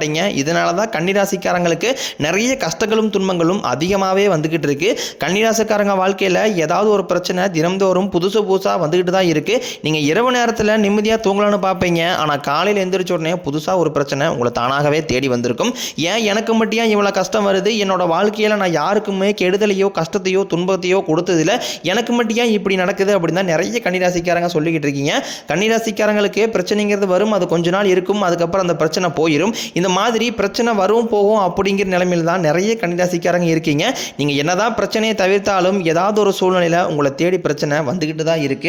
மாட்டீங்க. இதனால தான் கன்னிராசிக்காரங்களுக்கு நிறைய கஷ்டங்களும் துன்பங்களும் அதிகமாகவே வந்துக்கிட்டு இருக்கு. கன்னிராசிக்காரங்க வாழ்க்கையில் ஏதாவது ஒரு பிரச்சனை தினம்தோறும் புதுசு புதுசாக வந்துக்கிட்டு தான் இருக்கு. நீங்கள் இரவு நேரத்தில் நிம்மதியாக தூங்கலாம்னு பார்ப்பீங்க. ஆனால் காலையில் எந்திரிச்ச உடனே புதுசாக ஒரு பிரச்சனை உங்களை தானாகவே தேடி வந்திருக்கும். ஏன் எனக்கு மட்டும் ஏன் இவ்வளோ கஷ்டம் வருது? என்னோட வாழ்க்கையில் நான் யாருக்குமே கெடுதலையோ கஷ்டத்தையோ துன்பத்தையோ கொடுத்ததில்ல. எனக்கு மட்டும் ஏன் இப்படி நடக்குது அப்படின்னு தான் நிறைய கன்னிராசிக்காரங்க சொல்லிக்கிட்டு இருக்கீங்க. கன்னிராசிக்காரங்களுக்கு பிரச்சனைங்கிறது வரும். அது கொஞ்ச நாள் இருக்கும். அதுக்கப்புறம் அந்த பிரச்சனை போயிடும் இந்த மாதிரி பிரச்சனை வரும் போகும் அப்படிங்கிற நிலைமையில் தான் நிறைய கன்னிராசிக்காரங்க இருக்கீங்க. நீங்கள் என்னதான் பிரச்சனையை தவிர்த்தாலும் ஏதாவது ஒரு சூழ்நிலையில் உங்களை தேடி பிரச்சனை வந்துக்கிட்டு தான் இருக்குது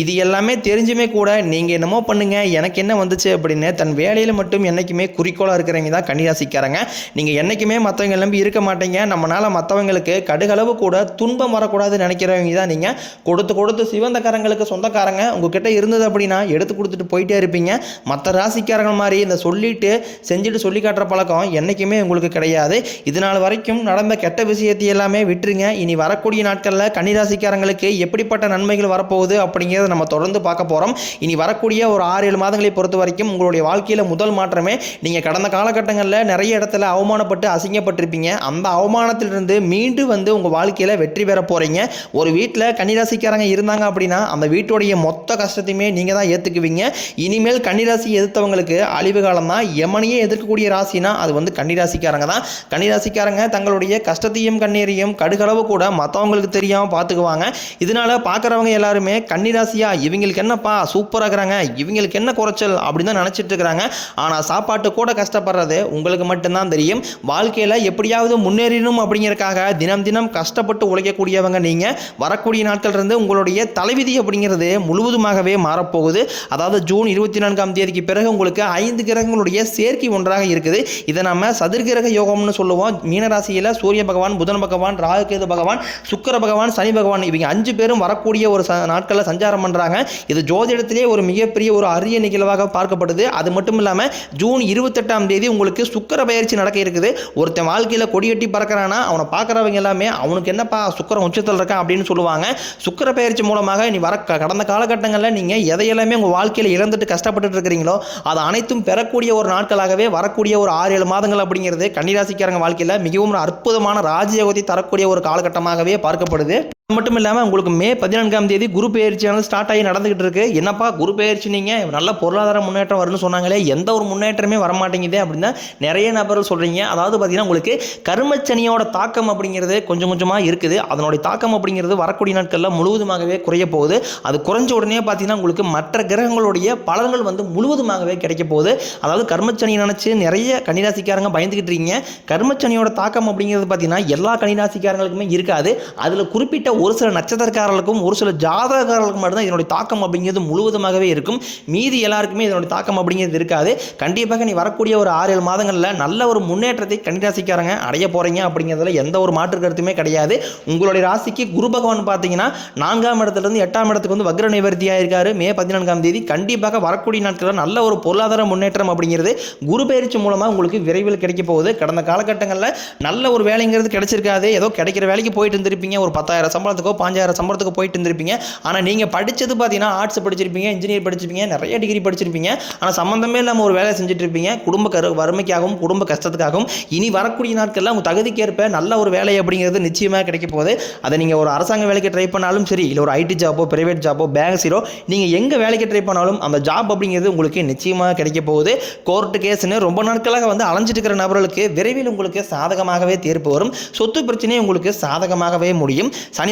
இது எல்லாமே தெரிஞ்சுமே கூட நீங்கள் என்னமோ பண்ணுங்க எனக்கு என்ன வந்துச்சு அப்படின்னு தன் வேலையில் மட்டும் என்றைக்குமே குறிக்கோளாக இருக்கிறவங்க தான் கன்னிராசிக்காரங்க. நீங்கள் என்றைக்குமே மற்றவங்க நம்பி இருக்க மாட்டீங்க. நம்மளால் மற்றவங்களுக்கு கடுகளவு கூட துன்பம் வரக்கூடாதுன்னு நினைக்கிறவங்க தான் நீங்கள் கொடுத்து கொடுத்து சிவந்தக்காரங்களுக்கு சொந்தக்காரங்க. உங்ககிட்ட இருந்தது அப்படின்னா எடுத்து கொடுத்துட்டு போயிட்டே இருப்பீங்க. மற்ற ராசிக்காரங்க மாதிரி இந்த சொல்லிட்டு செஞ்சுட்டு சொல்லி காட்டுற பழக்கம் என்றைக்குமே உங்களுக்கு கிடையாது. இது நாள் வரைக்கும் நடந்த கெட்ட விஷயத்தை எல்லாமே விட்டுருங்க. இனி வரக்கூடிய நாட்களில் கன்னிராசிக்காரங்களுக்கு எப்படிப்பட்ட நன்மைகள் வரப்போகுது அப்படிங்கிறத நம்ம தொடர்ந்து பார்க்க போகிறோம் இனி வரக்கூடிய ஒரு ஆறு ஏழு மாதங்களை பொறுத்த வரைக்கும் உங்களுடைய வாழ்க்கையில் முதல் மாற்றமே நீங்கள் கடந்த காலகட்டங்களில் நிறைய இடத்துல அவமானப்பட்டு அசிங்கப்பட்டிருப்பீங்க. அந்த அவமானத்திலிருந்து மீண்டும் வந்து உங்கள் வாழ்க்கையில் வெற்றி பெற போகிறீங்க ஒரு வீட்டில் கன்னிராசிக்காரங்க இருந்தாங்க அப்படின்னா அந்த வீட்டுடைய மொத்த கஷ்டத்தையுமே நீங்கள் தான் ஏற்றுக்குவீங்க இனிமேல் கன்னிராசி எதிர்த்தவங்களுக்கு அழிவு காலம் தான். எமனையே எதிர்க்கக்கூடிய ராசினா அது வந்து கன்னிராசிக்காரங்க தான். கன்னிராசிக்காரங்க தங்களுடைய கஷ்டத்தையும் கண்ணீரையும் கடுகளவு கூட மற்றவங்களுக்கு தெரியாமல் பார்த்துக்குவாங்க இதனால பார்க்குறவங்க எல்லாருமே கன்னிராசியா இவங்களுக்கு என்னப்பா சூப்பராக இருக்கிறாங்க இவங்களுக்கு என்ன குறைச்சல் அப்படின்னு தான் நினச்சிட்டு இருக்கிறாங்க. ஆனால் சாப்பாட்டு கூட கஷ்டப்படுறது உங்களுக்கு மட்டும்தான் தெரியும். வாழ்க்கையில் எப்படியாவது முன்னேறணும் அப்படிங்கிறக்காக தினம் தினம் கஷ்டப்பட்டு உழைக்கக்கூடியவங்க நீங்கள் வரக்கூடிய நாட்கள் இருந்து உங்களுடைய தலைவிதி அப்படிங்கிறது முழுவதுமாகவே மாறப்போகுது. அதாவது ஜூன் இருபத்தி நான்காம் தேதிக்கு பிறகு உங்களுக்கு ஐந்து கிரகங்களுடைய சேர்க்கை ஒன்றாக இருக்குது. இதை நம்ம சதுர்கிரக யோகம்னு சொல்லுவோம். மீனராசியில் சூரிய பகவான் புதன் பகவான் ராகுகேது பகவான் சுக்கிர பகவான் சனி பகவான் இவங்க அஞ்சு பேரும் வரக்கூடிய ஒரு நாட்கள் நாட்களில் சஞ்சாரம் பண்ணுறாங்க இது ஜோதிடத்திலே ஒரு மிகப்பெரிய ஒரு அரிய நிகழ்வாக பார்க்கப்படுது அது மட்டும் இல்லாமல் ஜூன் இருபத்தெட்டாம் தேதி உங்களுக்கு சுக்கர பயிற்சி நடக்க இருக்குது. ஒருத்தன் வாழ்க்கையில் கொடியட்டி பறக்கிறானா அவனை பார்க்குறவங்க எல்லாமே அவனுக்கு என்னப்பா சுக்கிரன் உச்சத்தில் இருக்கான் அப்படின்னு சொல்லுவாங்க. சுக்கர பயிற்சி மூலமாக நீ வர கடந்த காலகட்டங்களில் நீங்கள் எதையெல்லாமே உங்கள் வாழ்க்கையில் இழந்துட்டு கஷ்டப்பட்டுட்டு இருக்கிறீங்களோ அது அனைத்தும் பெறக்கூடிய ஒரு நாட்களாகவே வரக்கூடிய ஒரு ஆறு ஏழு மாதங்கள் அப்படிங்கிறது கன்னிராசிக்காரங்க வாழ்க்கையில் மிகவும் ஒரு அற்புதமான ராஜயோகத்தை தரக்கூடிய ஒரு காலகட்டமாகவே பார்க்கப்படுது. மட்டும் இல்லாமல் உங்களுக்கு மே பதினான்காம் தேதி குரு பயிற்சியானது ஸ்டார்ட் ஆகி நடந்துகிட்டு இருக்கு. என்னப்பா குரு பயிற்சி நீங்கள் நல்ல பொருளாதார முன்னேற்றம் வரும்னு சொன்னாங்களே எந்த ஒரு முன்னேற்றமே வர மாட்டேங்குதே அப்படின்னு நிறைய நபர்கள் சொல்கிறீங்க அதாவது பார்த்தீங்கன்னா உங்களுக்கு கருமச்சனியோட தாக்கம் அப்படிங்கிறது கொஞ்சம் கொஞ்சமாக இருக்குது. அதனுடைய தாக்கம் அப்படிங்கிறது வரக்கூடிய நாட்களில் முழுவதுமாகவே குறைய போகுது. அது குறைஞ்ச உடனே பார்த்தீங்கன்னா உங்களுக்கு மற்ற கிரகங்களுடைய பலன்கள் வந்து முழுவதுமாகவே கிடைக்க போகுது. அதாவது கர்மச்சனி நினச்சி நிறைய கன்னிராசிக்காரங்க பயந்துக்கிட்டு இருக்கீங்க. கர்மச்சனியோட தாக்கம் அப்படிங்கிறது பார்த்தீங்கன்னா எல்லா கன்னிராசிக்காரங்களுக்குமே இருக்காது. அதில் குறிப்பிட்ட ஒரு சில நட்சத்திரக்காரர்களுக்கும் ஒரு சில ஜாதகக்காரர்களுக்கும் மட்டும்தான் இதனுடைய தாக்கம் அப்படிங்கிறது முழுவதுமாகவே இருக்கும். மீதி எல்லாருக்குமே இதனுடைய தாக்கம் அப்படிங்கிறது இருக்காது. கண்டிப்பாக நீ வரக்கூடிய ஒரு ஆறு ஏழு மாதங்களில் நல்ல ஒரு முன்னேற்றத்தை கன்னிராசிக்காரங்க அடைய போகிறீங்க அப்படிங்கிறதுல எந்த ஒரு மாற்று கருத்துமே கிடையாது. உங்களுடைய ராசிக்கு குரு பகவான் பார்த்தீங்கன்னா நான்காம் இடத்துலேருந்து எட்டாம் இடத்துக்கு வந்து வக்ர நிவர்த்தியாக இருக்கார். மே பதினான்காம் தேதி கண்டிப்பாக வரக்கூடிய நாட்களில் நல்ல ஒரு பொருளாதார முன்னேற்றம் அப்படிங்கிறது குரு பயிற்சி மூலமாக உங்களுக்கு விரைவில் கிடைக்க போகுது. கடந்த காலகட்டங்களில் நல்ல ஒரு வேலைங்கிறது கிடைச்சிருக்காது. ஏதோ கிடைக்கிற வேலைக்கு போயிட்டு இருந்திருப்பீங்க. ஒரு பத்தாயிரம் சம்பளத்துக்கோ பாஞ்சாயிரம் சம்பளத்துக்கு போயிட்டு இருந்திருப்பீங்க. ஆனால் நீங்கள் படித்தது பார்த்தீங்கன்னா ஆர்ட்ஸ் படிச்சிருப்பீங்க இன்ஜினியர் படிச்சிருப்பீங்க நிறைய டிகிரி படிச்சிருப்பீங்க. ஆனால் சம்மந்தமே இல்லாமல் ஒரு வேலை செஞ்சுட்டு இருப்பீங்க. குடும்ப கரு வறுமைக்காகவும் குடும்ப கஷ்டத்துக்காகவும். இனி வரக்கூடிய நாட்களில் உங்கள் தகுதிக்கேற்ப நல்ல ஒரு வேலை அப்படிங்கிறது நிச்சயமாக கிடைக்க போகுது. அதை நீங்கள் ஒரு அரசாங்க வேலைக்கு ட்ரை பண்ணாலும் சரி இல்லை ஒரு ஐடி ஜாப்போ பிரைவேட் ஜாப்போ பேங்க் சீரோ நீங்கள் எங்கே வேலைக்கு ட்ரை பண்ணாலும் அந்த ஜாப் அப்படிங்கிறது உங்களுக்கு நிச்சயமாக கிடைக்க போகுது. கோர்ட்டு கேஸ்னு ரொம்ப நாட்களாக வந்து அலைஞ்சிட்டு இருக்கிற நபர்களுக்கு விரைவில் உங்களுக்கு சாதகமாகவே தீர்ப்பு வரும். சொத்து பிரச்சனை உங்களுக்கு சாதகமாகவே முடியும். சனி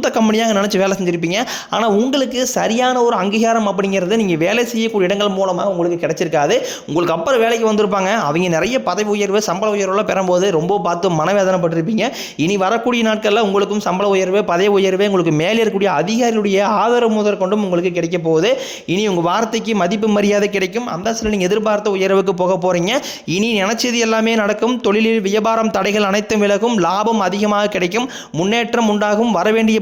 கம்பெனியாக நினச்சி வேலை செஞ்சுருப்பீங்க. ஆனால் உங்களுக்கு சரியான ஒரு அங்கீகாரம் அப்படிங்கிறது நீங்கள் வேலை செய்யக்கூடிய இடங்கள் மூலமாக உங்களுக்கு கிடைச்சிருக்காது. உங்களுக்கு அப்புறம் வேலைக்கு வந்திருப்பாங்க. அவங்க நிறைய பதவி உயர்வு சம்பள உயர்வுலாம் பெறும்போது ரொம்ப பார்த்து மனவேதனைப்பட்டிருப்பீங்க. இனி வரக்கூடிய நாட்களில் உங்களுக்கும் சம்பள உயர்வு பதவி உயர்வு உங்களுக்கு மேலே இருக்கக்கூடிய அதிகாரிகளுடைய ஆதரவு முதற்கொண்டும் உங்களுக்கு கிடைக்க போகுது. இனி உங்கள் வார்த்தைக்கு மதிப்பு மரியாதை கிடைக்கும். அந்தஸ்தில் நீங்கள் எதிர்பார்த்த உயர்வுக்கு போக போகிறீங்க இனி நினைச்சது எல்லாமே நடக்கும். தொழிலில் வியாபாரம் தடைகள் அனைத்தும் விலகும். லாபம் அதிகமாக கிடைக்கும். முன்னேற்றம் உண்டாகும். வரவேண்டிய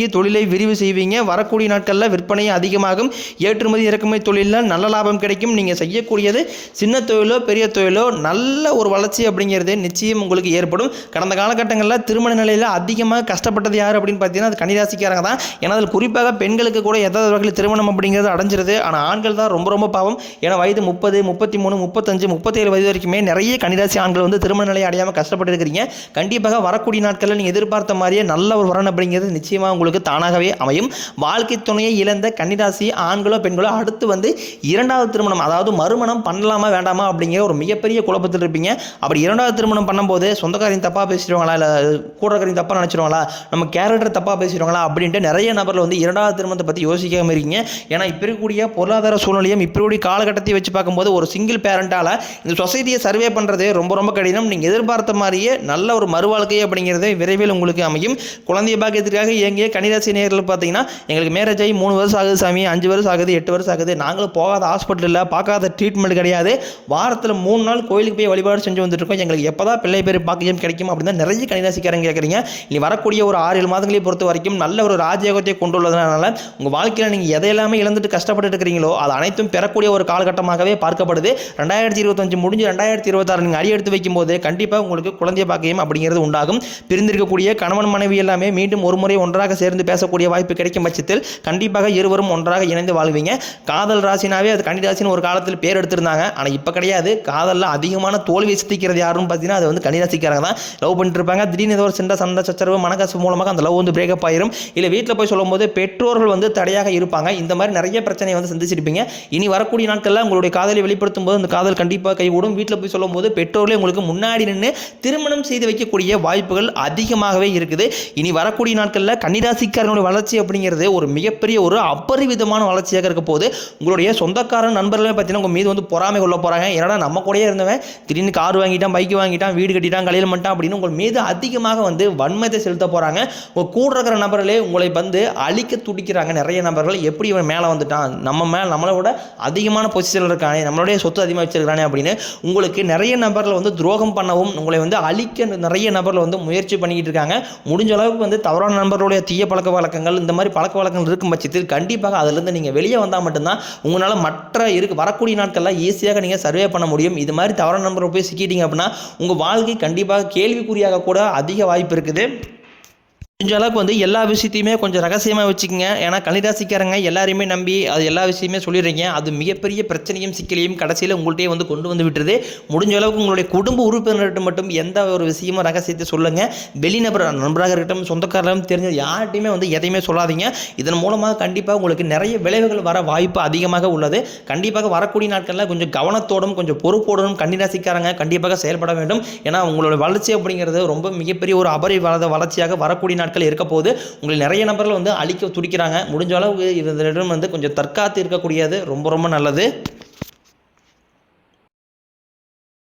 தொழிலை விரிவு செய்வீங்க. வரக்கூடிய நாட்களில் விற்பனை அதிகமாகும். ஏற்றுமதி இறக்குமதி தொழிலில் நல்ல லாபம் கிடைக்கும். நீங்கள் செய்யக்கூடியது சின்ன தொழிலோ பெரிய தொழிலோ நல்ல ஒரு வளர்ச்சி அப்படிங்கிறது நிச்சயம் உங்களுக்கு ஏற்படும். கடந்த காலகட்டங்களில் திருமண நிலையில் அதிகமாக கஷ்டப்பட்டது யார் அப்படின்னு பார்த்தீங்கன்னா அது கன்னிராசிக்காரங்க தான். ஏன்னா அதில் குறிப்பாக பெண்களுக்கு கூட எதாவது வகையில் திருமணம் அப்படிங்கிறது அடைஞ்சிருது. ஆனால் ஆண்கள் தான் ரொம்ப ரொம்ப பாவம். ஏன்னா வயது முப்பது முப்பத்தி மூணு முப்பத்தஞ்சு முப்பத்தேழு வயது வரைக்குமே நிறைய கன்னிராசி ஆண்கள் வந்து திருமண நிலையை அடையாமல் கஷ்டப்பட்டு இருக்கிறீங்க கண்டிப்பாக வரக்கூடிய நாட்களில் நீங்கள் எதிர்பார்த்த மாதிரியே நல்ல ஒரு வரன் அப்படிங்கிறது நிச்சயமாக உங்களுக்கு தானாகவே அமையும். வாழ்க்கை துணையை இழந்த கன்னிராசி ஆண்களோ பெண்களோ அடுத்து வந்து இரண்டாவது திருமணம் அதாவது மறுமணம் பண்ணலாமா வேண்டாமா அப்படிங்கிற ஒரு மிகப்பெரிய குழப்பத்தில் இருப்பீங்க. அப்படி இரண்டாவது திருமணம் பண்ணும்போது சொந்தக்காரையும் தப்பாக பேசிடுவாங்களா இல்லை கூடக்காரையும் தப்பாக நினச்சிடுவாங்களா நம்ம கேரக்டர் தப்பாக பேசிடுவாங்களா அப்படின்ட்டு நிறைய நபர்கள் வந்து இரண்டாவது திருமணத்தை பற்றி யோசிக்காம இருக்கீங்க. ஏன்னா இப்போ இருக்கக்கூடிய பொருளாதார சூழ்நிலையும் இப்போ காலகட்டத்தை வச்சு பார்க்கும்போது ஒரு சிங்கிள் பேரண்டால் இந்த சொசைட்டியை சர்வே பண்ணுறது ரொம்ப ரொம்ப கடினம். நீங்கள் எதிர்பார்த்த மாதிரியே நல்ல ஒரு மறுவாழ்க்கை அப்படிங்கிறது விரைவில் உங்களுக்கு அமையும். குழந்தைய பாக்கியத்திற்காக இயங்கிய கன்னிராசி நேரில் பார்த்தீங்கன்னா எங்களுக்கு மேரேஜ் ஆகி மூணு வருஷம் ஆகுது சாமி அஞ்சு வருஷம் ஆகுது எட்டு வருஷம் ஆகுது. நாங்களும் போகாத ஹாஸ்பிட்டல் இல்லை பார்க்காத ட்ரீட்மெண்ட் கிடையாது. வாரத்தில் மூணு நாள் கோயிலுக்கு போய் வழிபாடு செஞ்சு வந்துட்டுருக்கோம். எங்களுக்கு எப்போ தான் பிள்ளை பேர் பாக்கியம் கிடைக்கும் அப்படின்னு தான் நிறைய கன்னிராசிக்காரங்க கேட்குறீங்க இனி வரக்கூடிய ஒரு ஆறு ஏழு மாதங்களை பொறுத்த வரைக்கும் நல்ல ஒரு ராஜயோகத்தை கொண்டுள்ளதுனால உங்கள் வாழ்க்கையில் நீங்கள் எதையெல்லாமே இழந்துட்டு கஷ்டப்பட்டு இருக்கிறீங்களோ அது அனைத்தும் பெறக்கூடிய ஒரு காலகட்டமாகவே பார்க்கப்படுது. ரெண்டாயிரத்தி இருபத்தஞ்சு முடிஞ்சு ரெண்டாயிரத்தி இருபத்தாறு நீங்கள் அடி எடுத்து வைக்கும்போது கண்டிப்பாக உங்களுக்கு குழந்தை பாக்கியம் அப்படிங்கிறது உண்டாகும். பிரிந்திருக்கக்கூடிய கணவன் மனைவி எல்லாமே மீண்டும் ஒரு முறை ஒன்றாக சேர்ந்து பேசக்கூடிய வாய்ப்பு கிடைக்கும் பட்சத்தில் கண்டிப்பாக இருவரும் ஒன்றாக இணைந்து வாழ்வீங்க. காதல் ராசினாவே அது கன்னிராசின்னு ஒரு காலத்தில் பேர் எடுத்திருந்தாங்க. ஆனால் இப்போ கிடையாது. காதலில் அதிகமான தோல்வியை சித்திக்கிறது யாருன்னு பார்த்தீங்கன்னா அது வந்து கன்னிராசிக்காரங்க தான். லவ் பண்ணிட்டு இருப்பாங்க. திடீர்னு ஏதோ ஒரு சின்ன சண்டை சச்சரவு மனக்கசு மூலமாக அந்த லவ் வந்து பிரேக்கப் ஆயிரும். இல்லை வீட்டில் போய் சொல்லும்போது பெற்றோர்கள் வந்து தடையாக இருப்பாங்க. இந்த மாதிரி நிறைய பிரச்சனையை வந்து சந்திச்சிருப்பீங்க. இனி வரக்கூடிய நாட்களில் உங்களுடைய காதலை வெளிப்படுத்தும் போது அந்த காதல் கண்டிப்பாக கைகூடும். வீட்டில் போய் சொல்லும்போது பெற்றோர்களே உங்களுக்கு முன்னாடி நின்று திருமணம் செய்து வைக்கக்கூடிய வாய்ப்புகள் அதிகமாகவே இருக்குது. இனி வரக்கூடிய நாட்களில் கன்னிராசிக்காரனுடைய வளர்ச்சி அப்படிங்கிறது ஒரு மிகப்பெரிய ஒரு அபரிவிதமான வளர்ச்சியாக இருக்க போது உங்களுடைய சொந்தக்காரன் நண்பர்களே பார்த்தீங்கன்னா உங்கள் மீது வந்து பொறாமை கொள்ள போகிறாங்க ஏன்னா நம்ம கூடயே இருந்தவன் திடீர்னு கார் வாங்கிட்டான் பைக் வாங்கிட்டான் வீடு கட்டிட்டான் கல்யாணம் பண்ணிட்டான் அப்படின்னு உங்கள் மீது அதிகமாக வந்து வன்மத்தை செலுத்த போகிறாங்க உங்கள் கூட இருக்கிற நபர்களே உங்களை வந்து அழிக்க துடிக்கிறாங்க. நிறைய நபர்கள் எப்படி இவன் மேலே வந்துட்டான்? நம்ம மேலே நம்மளை விட அதிகமான பொசிஷனில் இருக்கானே நம்மளுடைய சொத்து அதிகமாக வச்சிருக்கானே அப்படின்னு உங்களுக்கு நிறைய நபர்கள் வந்து துரோகம் பண்ணவும் உங்களை வந்து அழிக்க நிறைய நபர்கள் வந்து முயற்சி பண்ணிக்கிட்டு இருக்காங்க. முடிஞ்ச அளவுக்கு வந்து தவறான நபர்களுடைய தீய பழக்க வழக்கங்கள் இந்த மாதிரி பழக்க வழக்கங்கள் இருக்கும் பட்சத்தில் கண்டிப்பாக அதிலிருந்து நீங்கள் வெளியே வந்தால் மட்டும்தான் உங்களால் மற்ற இருக்கு வரக்கூடிய நாட்கள்லாம் ஈஸியாக நீங்கள் சர்வே பண்ண முடியும். இது மாதிரி தவறான நம்பரை போய் சிக்கிட்டீங்க அப்படின்னா உங்கள் வாழ்க்கை கண்டிப்பாக கேள்விக்குறியாக கூட அதிக வாய்ப்பு இருக்குது. முடிஞ்ச அளவுக்கு வந்து எல்லா விஷயத்தையுமே கொஞ்சம் ரகசியமாக வச்சுக்கோங்க. ஏன்னா கன்னிராசிக்காரங்க எல்லாரையுமே நம்பி அது எல்லா விஷயமே சொல்லிடுறீங்க. அது மிகப்பெரிய பிரச்சனையும் சிக்கலையும் கடைசியில் உங்கள்கிட்டயே வந்து கொண்டு வந்து விட்டுருது. முடிஞ்ச அளவுக்கு உங்களுடைய குடும்ப உறுப்பினர்கிட்ட மட்டும் எந்த ஒரு விஷயமும் ரகசியத்தை சொல்லுங்கள் வெளிநபர் நண்பராக இருக்கட்டும் சொந்தக்காரரும் தெரிஞ்ச யார்கிட்டையுமே வந்து எதையுமே சொல்லாதீங்க. இதன் மூலமாக கண்டிப்பாக உங்களுக்கு நிறைய விளைவுகள் வர வாய்ப்பு அதிகமாக உள்ளது. கண்டிப்பாக வரக்கூடிய நாட்களில் கொஞ்சம் கவனத்தோடும் கொஞ்சம் பொறுப்போடும் கன்னிராசிக்காரங்க கண்டிப்பாக செயல்பட வேண்டும். ஏன்னா உங்களோட வளர்ச்சி அப்படிங்கிறது ரொம்ப மிகப்பெரிய ஒரு அபரி வளர்ச்சியாக வரக்கூடிய நாட்கள் இருக்க போது உங்களுக்கு நிறைய நபர்கள் வந்து அழிக்க துடிக்கிறாங்க. முடிஞ்ச அளவுக்கு இவர்களிடம் வந்து கொஞ்சம் தற்காத்து இருக்கக்கூடியது. ரொம்ப ரொம்ப நல்லது.